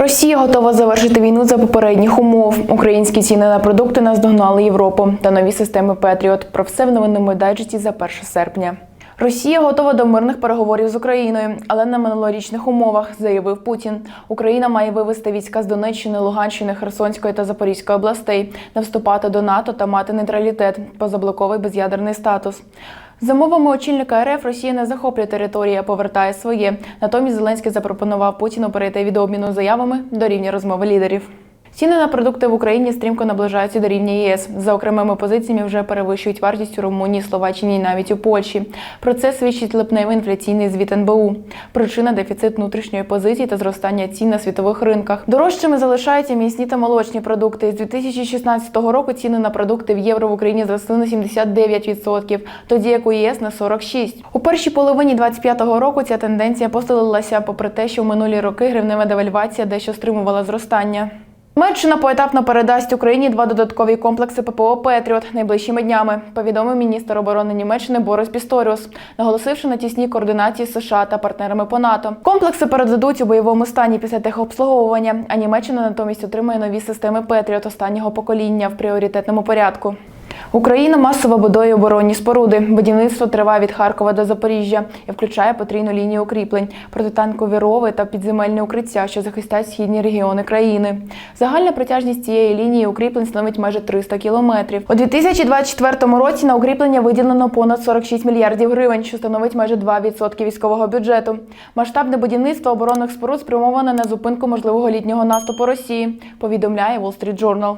Росія готова завершити війну за попередніх умов. Українські ціни на продукти наздогнали Європу та нові системи Петріот. Про все в новинному дайджеті за 1 серпня. Росія готова до мирних переговорів з Україною, але на минулорічних умовах, заявив Путін. Україна має вивести війська з Донеччини, Луганщини, Херсонської та Запорізької областей, не вступати до НАТО та мати нейтралітет, позаблоковий без'ядерний статус. За мовами очільника РФ, Росія не захоплює території, а повертає своє. Натомість Зеленський запропонував Путіну перейти від обміну заявами до рівня розмови лідерів. Ціни на продукти в Україні стрімко наближаються до рівня ЄС. За окремими позиціями вже перевищують вартість у Румунії, Словаччині і навіть у Польщі. Про це свідчить липневий інфляційний звіт НБУ. Причина дефіцит внутрішньої позиції та зростання цін на світових ринках. Дорожчими залишаються м'ясні та молочні продукти. З 2016 року ціни на продукти в євро в Україні зросли на 79%, тоді як у ЄС на 46%. У першій половині 2025 року ця тенденція посилилася, попри те, що в минулі роки гривнева девальвація дещо стримувала зростання. Німеччина поетапно передасть Україні два додаткові комплекси ППО Петріот найближчими днями, повідомив міністр оборони Німеччини Борис Пісторіус, наголосивши на тісній координації США та партнерами по НАТО. Комплекси передадуть у бойовому стані після техобслуговування, а Німеччина натомість отримає нові системи Петріот останнього покоління в пріоритетному порядку. Україна масово будує оборонні споруди. Будівництво триває від Харкова до Запоріжжя і включає потрійну лінію укріплень, протитанкові рови та підземельні укриття, що захистять східні регіони країни. Загальна протяжність цієї лінії укріплень становить майже 300 кілометрів. У 2024 році на укріплення виділено понад 46 мільярдів гривень, що становить майже 2% військового бюджету. Масштабне будівництво оборонних споруд спрямоване на зупинку можливого літнього наступу Росії. Повідомляє Wall Street Journal.